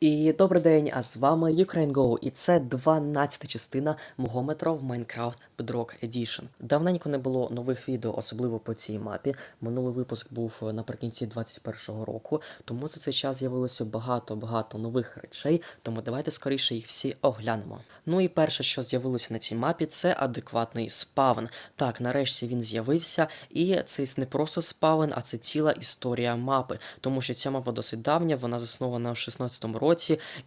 І добрий день, а з вами UkraineGo, і це 12 частина мого метро в Minecraft Bedrock Edition. Давненько не було нових відео, особливо по цій мапі. Минулий випуск був наприкінці 21-го року, тому за цей час з'явилося багато-багато нових речей, тому давайте скоріше їх всі оглянемо. Ну і перше, що з'явилося на цій мапі, це адекватний спавн. Так, нарешті він з'явився, і це не просто спавн, а це ціла історія мапи, тому що ця мапа досить давня, вона заснована в 16-му році.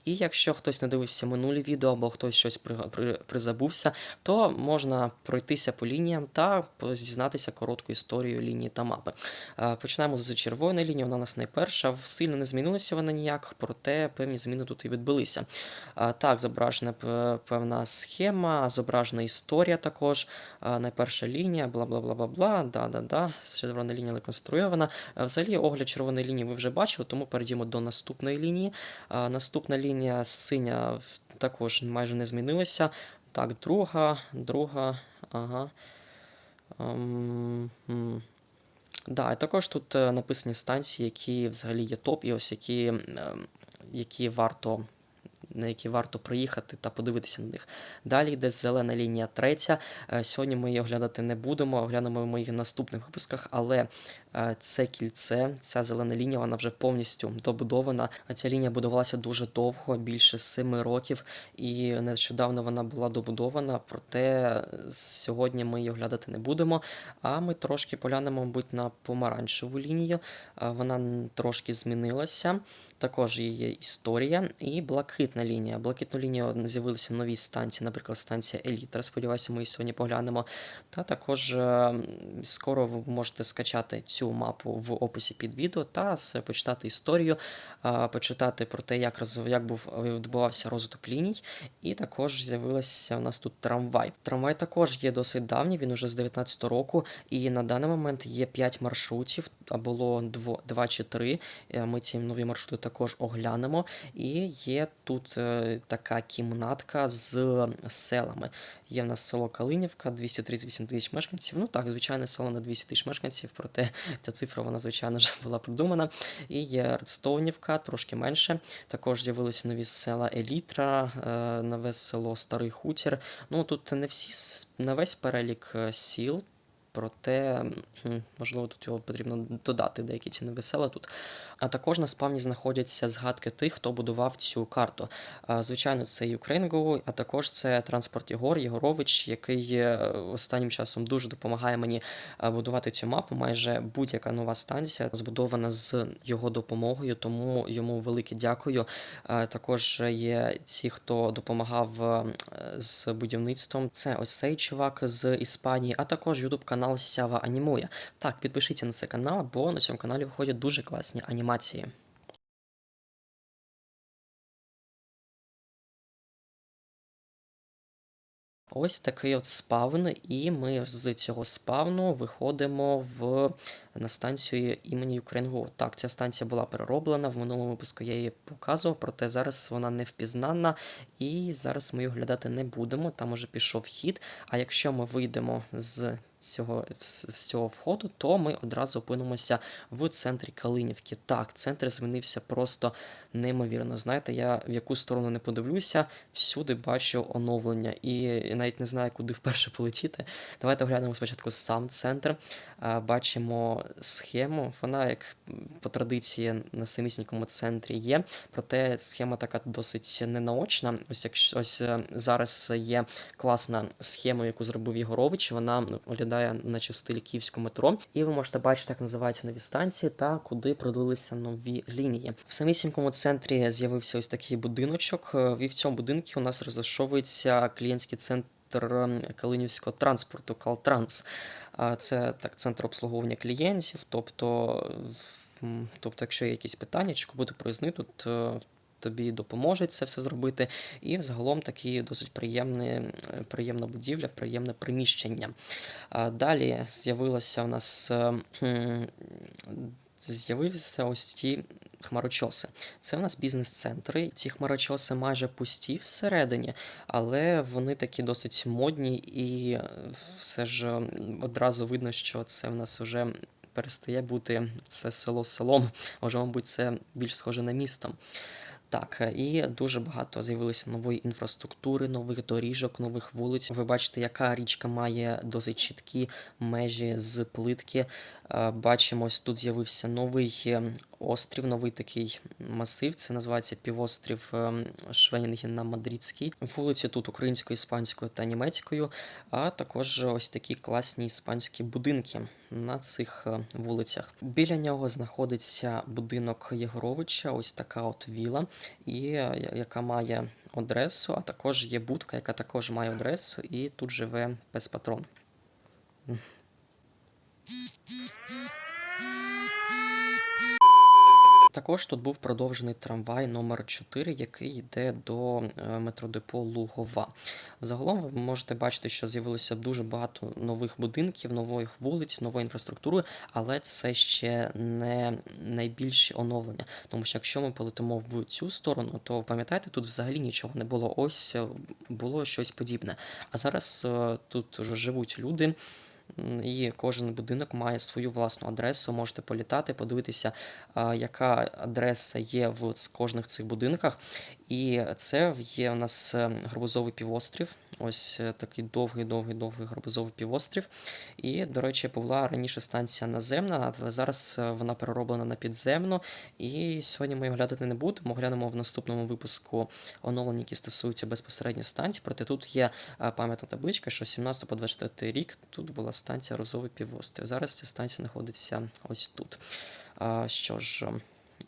І якщо хтось не дивився минулі відео або хтось щось при, при, призабувся, то можна пройтися по лініям та дізнатися коротку історію лінії та мапи. Е, Починаємо з червоної лінії, вона у нас найперша. Сильно не змінилася вона ніяк, проте певні зміни тут і відбулися. Е, Так, зображена певна схема, зображена історія також. Е, Найперша лінія, бла бла бла бла бла. Да, да, да. Червона лінія реконструйована. Е, Взагалі, огляд червоної лінії ви вже бачили, тому перейдімо до наступної лінії. Наступна лінія синя також майже не змінилася. Так, друга, друга, ага. Ем. Да, і також тут е, написані станції, які взагалі є топ, і ось які, ем, які варто. На які варто приїхати та подивитися на них. Далі йде зелена лінія третя. Е, Сьогодні ми її оглядати не будемо, оглянемо в наступних випусках, але е, це кільце, ця зелена лінія, вона вже повністю добудована. Ця лінія будувалася дуже довго, більше семи років, і нещодавно вона була добудована, проте сьогодні ми її оглядати не будемо. А ми трошки поглянемо, мабуть, на помаранчеву лінію. Е, Вона трошки змінилася. Також її історія і блакитна лінія. Блакитну лінію з'явилися нові станції, наприклад, станція Елітра. Сподіваюся, ми її сьогодні поглянемо. Та також е, скоро ви можете скачати цю мапу в описі під відео та почитати історію, е, почитати про те, як, роз, як був відбувався розвиток ліній. І також з'явилася у нас тут трамвай. Трамвай також є досить давній, він уже з 19 року, і на даний момент є 5 маршрутів, а було 2 чи 3. Ми ці нові маршрути також оглянемо. І є тут е, така кімнатка з селами. Є в нас село Калинівка, 238 тисяч мешканців. Ну так, звичайне село на 200 тисяч мешканців, проте ця цифра, вона, звичайно, вже була придумана. І є Редстоунівка, трошки менше. Також з'явилися нові села Елітра, е, нове село Старий Хутір. Ну тут не всі не весь перелік е, сіл. Проте, можливо, тут його потрібно додати деякі ці нові села тут. А також на спавні знаходяться згадки тих, хто будував цю карту. Звичайно, це UkraineGo, а також це транспорт Єгор Єгорович, який е, останнім часом дуже допомагає мені е, будувати цю мапу. Майже будь-яка нова станція збудована з його допомогою, тому йому велике дякую. Також є ті, хто допомагав е, з будівництвом. Це ось цей чувак з Іспанії, а також ютуб канал Сява Анімує. Так, підпишіться на цей канал, бо на цьому каналі виходять дуже класні анімації. Ось такий от спавн, і ми з цього спавну виходимо в на станцію імені Ukraine.Go. Так, ця станція була перероблена. В минулому випуску я її показував, проте зараз вона не впізнана, і зараз ми її оглядати не будемо. Там уже пішов хід. А якщо ми вийдемо з цього, з цього входу, то ми одразу опинимося в центрі Калинівки. Так, центр змінився просто неймовірно. Знаєте, я в яку сторону не подивлюся, всюди бачу оновлення і навіть не знаю, куди вперше полетіти. Давайте оглянемо спочатку сам центр. Бачимо схему. Вона, як по традиції, на самісінькому центрі є. Проте схема така досить ненаочна. Ось якщо ось е, зараз є класна схема, яку зробив Єгорович. Вона виглядає, наче в стилі київського метро. І ви можете бачити, як називаються нові станції та куди продалися нові лінії. В самісінькому центрі з'явився ось такий будиночок. е, І в цьому будинку у нас розташовується клієнтський центр. ем, Калинівського транспорту Калтранс. Це так центр обслуговування клієнтів. Тобто, тобто, якщо є якісь питання, чи купити проїзни, тут е, тобі допоможуть це все зробити. І взагалом такі досить приємні, е, приємна будівля, приємне приміщення. Далі з'явилося у нас е, з'явився ось ті хмарочоси. Це у нас бізнес-центри. Ці хмарочоси майже пусті всередині, але вони такі досить модні, і все ж одразу видно, що це в нас вже перестає бути це село селом, може, мабуть, це більш схоже на місто. Так, і дуже багато з'явилося нової інфраструктури, нових доріжок, нових вулиць. Ви бачите, яка річка має досить чіткі межі з плитки. Е, Бачимо, ось тут з'явився новий е, острів, новий такий масив. Це називається півострів е, Швенінгена Мадридський. Вулиці тут українською, іспанською та німецькою, а також ось такі класні іспанські будинки на цих вулицях. Біля нього знаходиться будинок Єгоровича, ось така от віла, і яка має адресу, а також є будка, яка також має адресу, і тут живе пес патрон. Також тут був продовжений трамвай номер 4 який йде до е, метродепо Лугова. Загалом ви можете бачити, що з'явилося дуже багато нових будинків, нових вулиць, нової інфраструктури, але це ще не найбільші оновлення. Тому що якщо ми полетимо в цю сторону, то пам'ятаєте, тут взагалі нічого не було. Ось е, було щось подібне. А зараз е, тут вже живуть люди. І кожен будинок має свою власну адресу. Можете політати, подивитися, яка адреса є в кожних цих будинках. І це є у нас е, Гарбузовий півострів. Ось е, такий довгий, довгий, довгий гарбузовий півострів. І, до речі, була раніше станція наземна, але зараз е, вона перероблена на підземну. І сьогодні ми її оглядати не будемо. Глянемо в наступному випуску оновлення, які стосуються безпосередньо станції. Проте тут є е, пам'ятна табличка, що 17 по 24 рік тут була станція Розовий півострів. Зараз ця станція знаходиться ось тут. Що ж.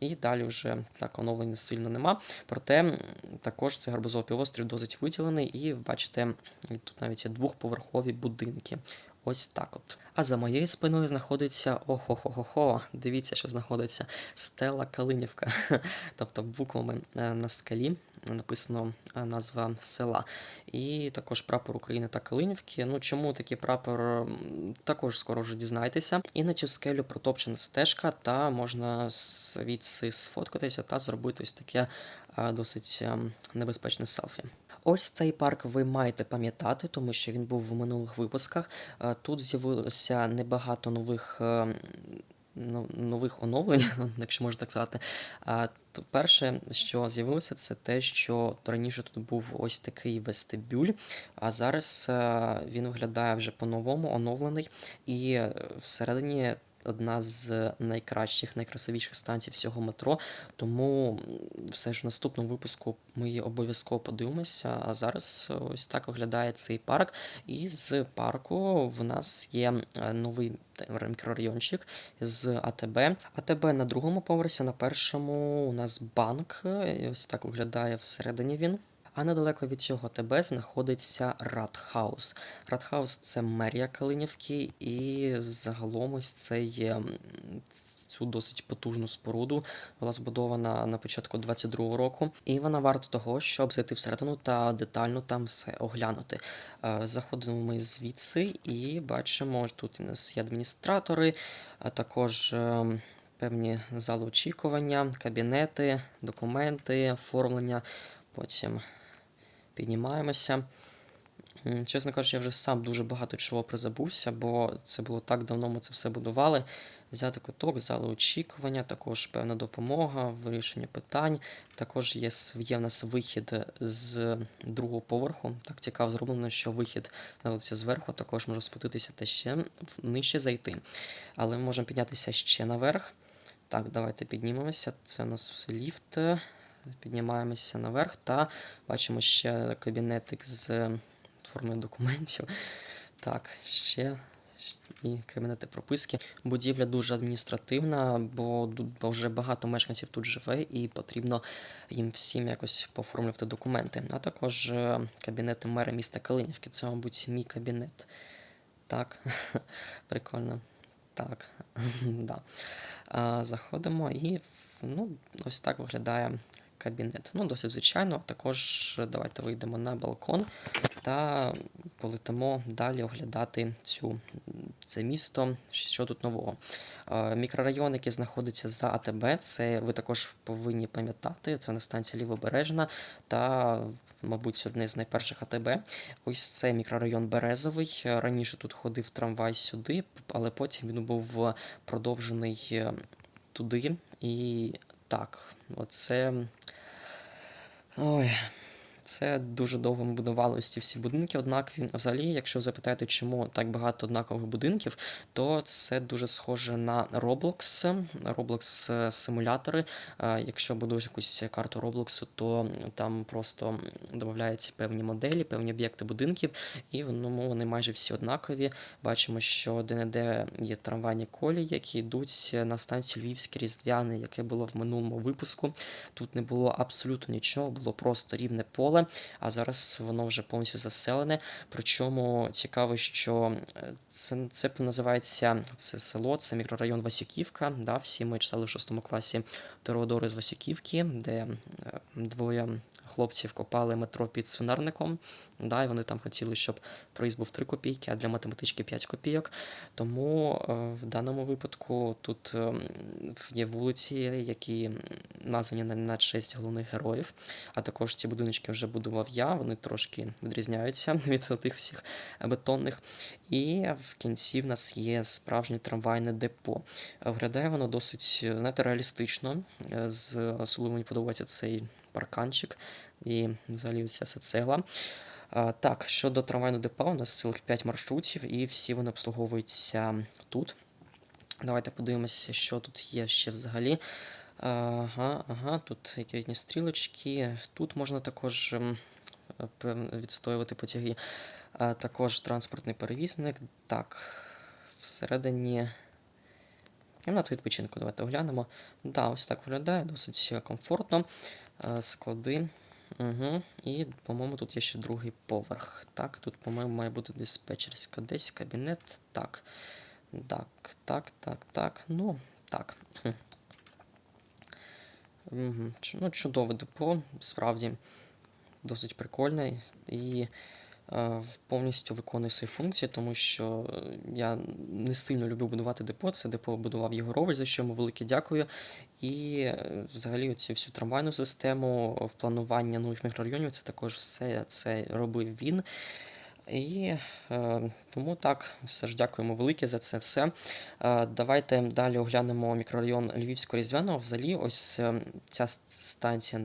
І далі вже так оновлення сильно нема. Проте також цей гарбузовий півострів досить виділений, і бачите, тут навіть є двохповерхові будинки. Ось так от. А за моєю спиною знаходиться охо-хо-хо-хо. Дивіться, що знаходиться стела Калинівка. Тобто буквами е, на скалі написано е, назва села. І також прапор України та Калинівки. Ну чому такий прапор також скоро вже дізнаєтеся. І на цю скелю протопчена стежка, та можна звідси сфоткатися та зробити ось таке е, досить ем, небезпечне селфі. Ось цей парк ви маєте пам'ятати, тому що він був в минулих випусках. Е, Тут з'явилося небагато нових. е, Нових оновлень, якщо можна так сказати. А то перше, що з'явилося, це те, що раніше тут був ось такий вестибюль, а зараз е, він виглядає вже по-новому, оновлений, і е, всередині одна з найкращих, найкрасивіших станцій всього метро. Тому все ж в наступному випуску ми обов'язково подивимося. А зараз е, ось так виглядає цей парк. І з парку в нас є е, новий мікрорайончик з АТБ. АТБ на другому поверсі, на першому у нас банк. е, Ось так виглядає всередині він. А недалеко від цього АТБ знаходиться Радхаус. Радхаус це мерія Калинівки, і загалом ось це є цю досить потужну споруду. Була збудована на початку 22-го року, і вона варта того, щоб зайти всередину та детально там все оглянути. Е, Заходимо ми звідси і бачимо, тут у нас є адміністратори, а також. ем, Певні зали очікування, кабінети, документи, оформлення. Потім піднімаємося. Чесно кажучи, я вже сам дуже багато чого призабувся, бо це було так давно ми це все будували. Взяти куток, зали очікування, також певна допомога, вирішення питань. Також є, є в нас вихід з другого поверху. Так цікаво зроблено, що вихід знаходиться зверху, також можна спуститися та ще нижче зайти. Але ми можемо піднятися ще наверх. Так, давайте піднімемося. Це у нас ліфт. Піднімаємося наверх та бачимо ще кабінетик з формою документів. Так, ще і кабінети прописки. Будівля дуже адміністративна, бо тут вже багато мешканців тут живе, і потрібно їм всім якось поформлювати документи. А також е, кабінети мера міста Калинівки. Це, мабуть, мій кабінет. Так, прикольно. Так, да. Заходимо і ну, ось так виглядає кабінет. Ну, досить звичайно. Також давайте вийдемо на балкон та полетимо далі оглядати цю, це місто, що тут нового. Е, Мікрорайон, який знаходиться за АТБ, це ви також повинні пам'ятати. Це на станції Лівобережна та, мабуть, одне з найперших АТБ. Ось цей мікрорайон Березовий. Раніше тут ходив трамвай сюди, але потім він був продовжений е, туди. І так, Оце. Ой. Це дуже довго ми будували ці всі будинки однакові. Взагалі, якщо запитаєте, чому так багато однакових будинків, то це дуже схоже на Roblox, Roblox симулятори. Якщо будуєш якусь карту Roblox, то там просто додаються певні моделі, певні об'єкти будинків, і ну, вони майже всі однакові. Бачимо, що де-не-де є трамвайні колії, які йдуть на станцію Львівське Різдвяне, яке було в минулому випуску. Тут не було абсолютно нічого, було просто рівне поле, а зараз воно вже повністю заселене. Причому цікаво, що е, це, це називається це село, це мікрорайон Васюківка. Да, всі ми читали в шостому класі Теодори з Васюківки, де е, двоє хлопців копали метро під свинарником. Да, і вони там хотіли, щоб проїзд був 3 копійки, а для математички 5 копійок. Тому е, в даному випадку тут е, є вулиці, які названі на, честь головних героїв. А також ці будиночки вже будував я, вони трошки відрізняються від тих всіх бетонних. І в кінці в нас є справжнє трамвайне депо. Виглядає воно досить знаєте, реалістично. Е, З особливо мені подобається цей парканчик і взагалі ця цегла. Так, щодо трамвайного депо, у нас цілих 5 маршрутів, і всі вони обслуговуються тут. Давайте подивимося, що тут є ще взагалі. Ага, ага, тут які різні стрілочки. Тут можна також ем, відстоювати потяги. Також транспортний перевізник. Так, всередині. Кімнату відпочинку, давайте оглянемо. Да, ось так виглядає, досить комфортно. Склади. Угу. І, по-моєму, тут є ще другий поверх. Так, тут, по-моєму, має бути диспетчерська десь кабінет. Так. Так, так, так, так. Ну, так. Угу. Ну, чудове депо, справді досить прикольне і повністю виконує свої функції, тому що е, я не сильно люблю будувати депо. Це депо будував Єгорович, за що йому велике дякую. І е, взагалі цю всю трамвайну систему в планування нових мікрорайонів це також все це робив він. І е, тому так, все ж дякуємо велике за це все. Е, давайте далі оглянемо мікрорайон Львівського різдвяного. Взагалі, ось е, ця станція,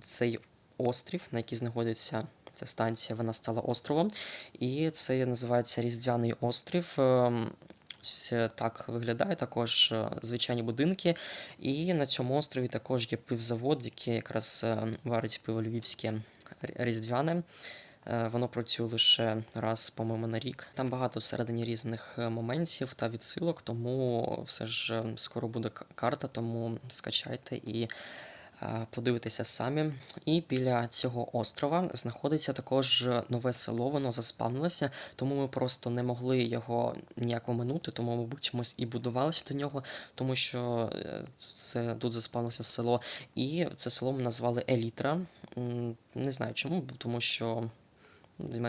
цей острів, на який знаходиться станція, вона стала островом. І це називається Різдвяний острів. Ем, Ось е, так виглядає також е, звичайні будинки. І на цьому острові також є пивзавод, який якраз е, варить пиво львівське різдвяне. Воно працює лише раз, по-моєму, на рік. Там багато всередині різних моментів та відсилок, тому все ж скоро буде карта, тому скачайте і подивитися самі. І біля цього острова знаходиться також нове село, воно заспавнилося, тому ми просто не могли його ніяк оминути, тому, мабуть, ми і будувалися до нього, тому що е, це тут заспавнилося село. І це село ми назвали Елітра. Не знаю чому, тому що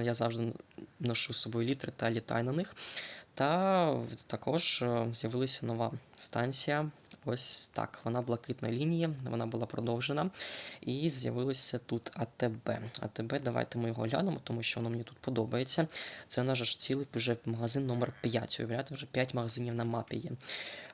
я завжди ношу з собою літри та літаю на них. Та також е, з'явилася нова станція. Ось так, вона блакитна лінія, вона була продовжена. І з'явилося тут АТБ. АТБ, давайте ми його глянемо, тому що воно мені тут подобається. Це наш ж цілий вже магазин номер 5. Уявляєте, вже 5 магазинів на мапі є.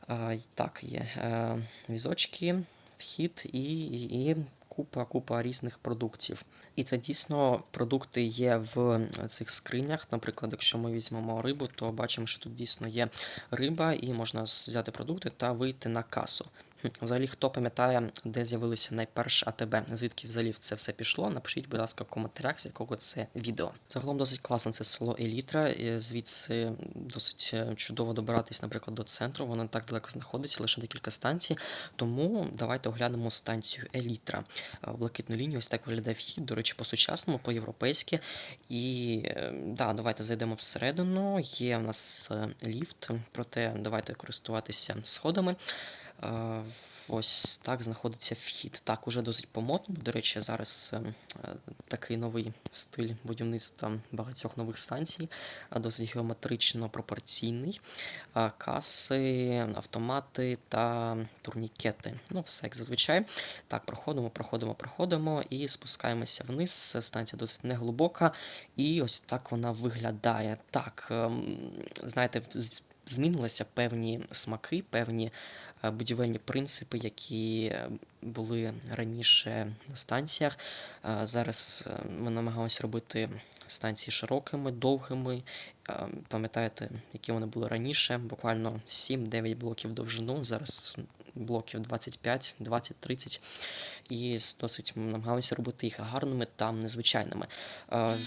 А, так, є а, візочки, вхід і, і, і купа, купа різних продуктів. І це дійсно продукти є в цих скринях. Наприклад, якщо ми візьмемо рибу, то бачимо, що тут дійсно є риба, і можна взяти продукти та вийти на касу. Взагалі, хто пам'ятає, де з'явилися найперше АТБ, звідки взагалі це все пішло? Напишіть, будь ласка, в коментарях, з якого це відео. Загалом досить класне це село Елітра. Звідси досить е, чудово добиратись, наприклад, до центру. Воно не так далеко знаходиться, лише декілька станцій. Тому давайте оглянемо станцію Елітра. Е, Блакитну лінію, ось так виглядає вхід, до речі, по-сучасному, по-європейськи. І е, да, давайте зайдемо всередину. Є в нас ліфт, проте давайте користуватися сходами. Е, Ось так знаходиться вхід. Так, уже досить по-модному. До речі, зараз е, е, такий новий стиль будівництва багатьох нових станцій, е, досить геометрично пропорційний. Каси, автомати та турнікети. Ну, все як зазвичай. Так, проходимо, проходимо, проходимо і спускаємося вниз. Станція досить неглибока, і ось так вона виглядає. Так, ем, знаєте, змінилися певні смаки, певні будівельні принципи, які е, були раніше на станціях. Е, Зараз е, ми намагаємося робити станції широкими, довгими. Е, Пам'ятаєте, які вони були раніше? Буквально 7-9 блоків довжину. Зараз блоків 25, 20, 30. І досить намагалися робити їх гарними та незвичайними. Е,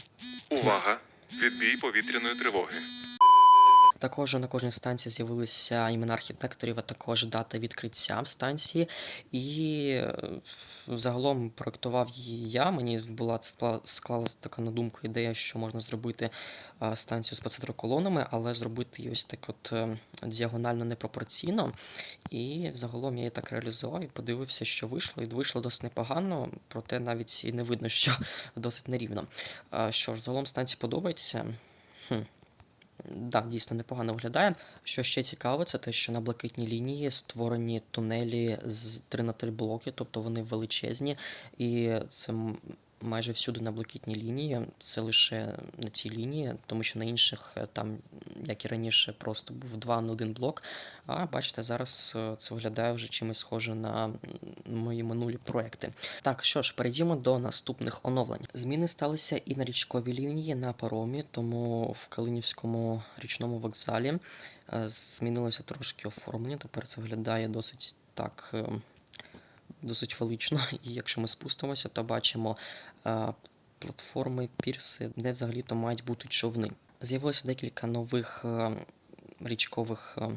Увага! Відбій повітряної тривоги. Також на кожній станції з'явилися імена архітекторів, а також дата відкриття станції. І е, загалом проектував її я. Мені була скла- склалась така на думку ідея, що можна зробити е, станцію з пацетроколонами, але зробити її ось так от е, діагонально непропорційно. І загалом я її так реалізував і подивився, що вийшло. І вийшло досить непогано, проте навіть і не видно, що досить нерівно. Що ж, загалом станції подобається. Хм. Да, дійсно непогано виглядає. Що ще цікаво, це те, що на блакитній лінії створені тунелі з 3 на 3 блоки, тобто вони величезні, і це майже всюди на блакитній лінії. Це лише на цій лінії, тому що на інших е, там, як і раніше, просто був 2 на 1 блок. А бачите, зараз е, це виглядає вже чимось схоже на мої минулі проекти. Так, що ж, перейдімо до наступних оновлень. Зміни сталися і на річковій лінії на паромі, тому в Калинівському річному вокзалі е, змінилося трошки оформлення. Тепер це виглядає досить так. Досить велично, і якщо ми спустимося, то бачимо е, платформи, пірси, де взагалі-то мають бути човни. З'явилося декілька нових е, річкових е,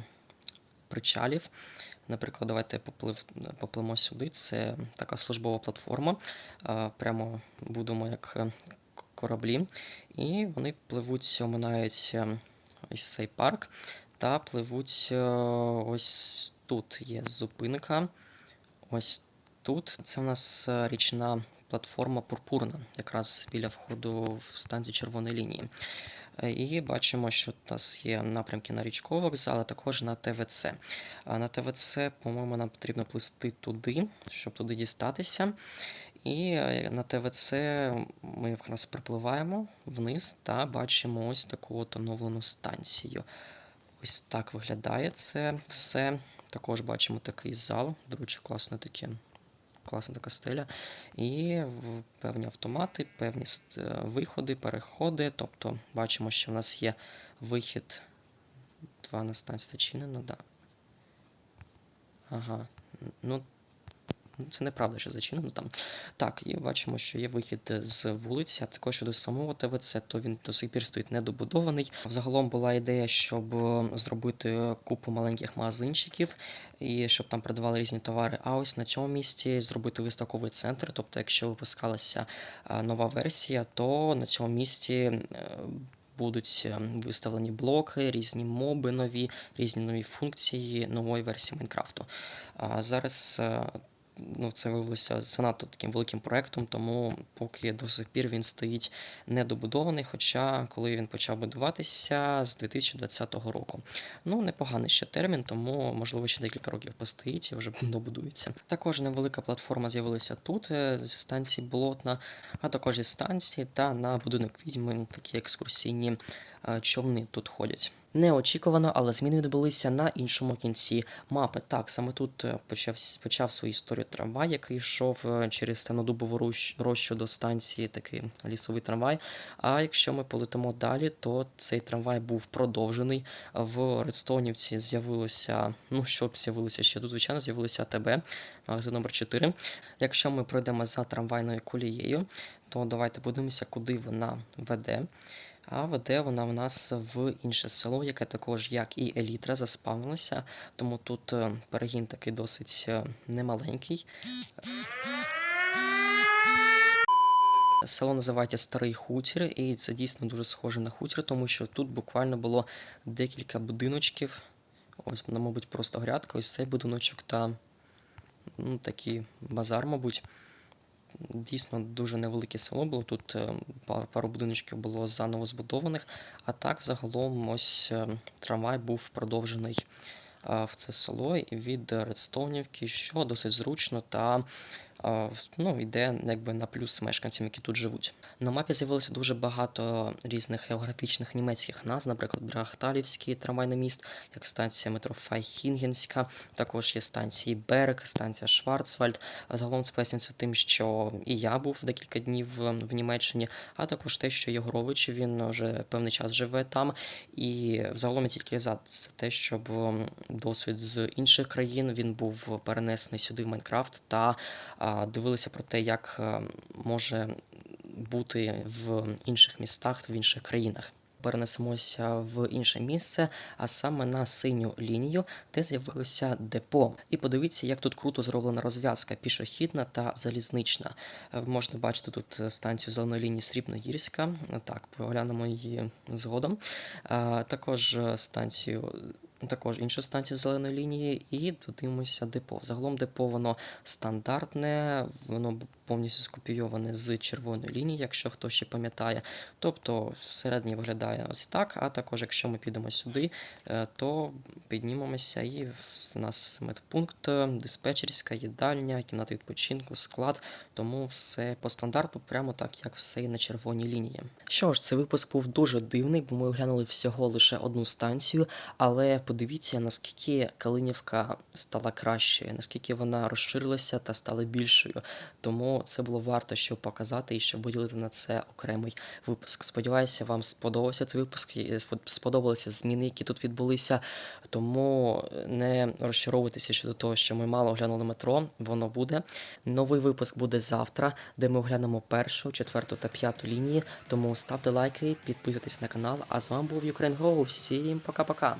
причалів. Наприклад, давайте поплив, попливемо сюди. Це така службова платформа. Прямо будемо як кораблі. І вони пливуть, оминають ось цей парк та пливуть ось тут є зупинка. Ось тут. Це у нас е, річна платформа пурпурна, якраз біля входу в станцію червоної лінії. Е, І бачимо, що у нас є напрямки на річковий вокзал, а також на ТВЦ. А На ТВЦ, по-моєму, нам потрібно плисти туди, щоб туди дістатися. І е, на ТВЦ ми якраз припливаємо вниз та бачимо ось таку от оновлену станцію. Ось так виглядає це все. Також бачимо такий зал. До речі, класне таке. Класна така стеля. І певні автомати, певні е, виходи, переходи. Тобто бачимо, що в нас є вихід. Два на станції зачинено, да. Ага. Ну, це неправда, що зачинено там. Так, і бачимо, що є вихід з вулиці, а також щодо самого ТВЦ, то він до сих пір стоїть недобудований. Взагалом була ідея, щоб зробити купу маленьких магазинчиків і щоб там продавали різні товари. А ось на цьому місці зробити виставковий центр. Тобто, якщо випускалася нова версія, то на цьому місці. е, Будуть е, виставлені блоки, різні моби нові, різні нові функції нової версії Майнкрафту. Зараз е, ну, це виявилося занадто таким великим проектом, тому поки до сих пір він стоїть недобудований. Хоча коли він почав будуватися з 2020 року. Ну, непоганий ще термін, тому можливо ще декілька років постоїть і вже добудується. Також невелика платформа з'явилася тут е, зі станції Болотна, а також зі станції та на будинок відьми такі екскурсійні е, човни тут ходять. Неочікувано, але зміни відбулися на іншому кінці мапи. Так, саме тут е, почав, почав свою історію трамвай, який йшов е, через Стенодубову рощу до станції, такий лісовий трамвай. А якщо ми полетимо далі, то цей трамвай був продовжений. В Редстоунівці з'явилося, ну що б з'явилося ще тут, звичайно, з'явилося АТБ, магазин номер 4. Якщо ми пройдемо за трамвайною колією, то давайте подивимося, куди вона веде. А веде вона в нас в інше село, яке також, як і Елітра, заспавнилося. Тому тут е, перегін такий досить е, немаленький. Село називається Старий Хутір, і це дійсно дуже схоже на хутір, тому що тут буквально було декілька будиночків. Ось, мабуть, просто грядка, ось цей будиночок та ну, такий базар, мабуть. Дійсно дуже невелике село було. Тут е, пару, будиночків було заново збудованих. А так, загалом, ось е, трамвай був продовжений е, в це село від Редстоунівки, що досить зручно та ну, йде якби на плюс мешканцям, які тут живуть. На мапі з'явилося дуже багато різних географічних німецьких назв, наприклад, Брахталівський трамвайний міст, як станція метро Файхінгенська, також є станції Берг, станція Шварцвальд. Загалом це пояснюється тим, що і я був декілька днів е, в Німеччині, а також те, що Єгорович він вже певний час живе там. І взагалом тільки за те, щоб досвід з інших країн він був перенесений сюди в Майнкрафт та а, дивилися про те, як е, може бути в інших містах, в інших країнах. Перенесемося в інше місце, а саме на синю лінію, де з'явилося депо. І подивіться, як тут круто зроблена розв'язка пішохідна та залізнична. Е, Можна бачити тут е, станцію зеленої лінії Срібногірська. Так, поглянемо її згодом. Також станцію. Також інша станція зеленої лінії, і додивимося депо. Загалом депо воно стандартне, воно повністю скопійоване з червоної лінії, якщо хто ще пам'ятає. Тобто всередині виглядає ось так. А також, якщо ми підемо сюди, е, то піднімемося, і в нас медпункт, диспетчерська, їдальня, кімната відпочинку, склад. Тому все по стандарту, прямо так, як все і на червоній лінії. Що ж, цей випуск був дуже дивний, бо ми оглянули всього лише одну станцію, але подивіться, наскільки Калинівка стала кращою, наскільки вона розширилася та стала більшою. Тому це було варто, щоб показати і щоб виділити на це окремий випуск. Сподіваюся, вам сподобався цей випуск, і сподобалися зміни, які тут відбулися. Тому не розчаровуйтеся щодо того, що ми мало оглянули метро. Воно буде. Новий випуск буде завтра, де ми оглянемо першу, четверту та п'яту лінії. Тому ставте лайки, підписуйтесь на канал. А з вами був Ukraine Go. Всім пока-пока.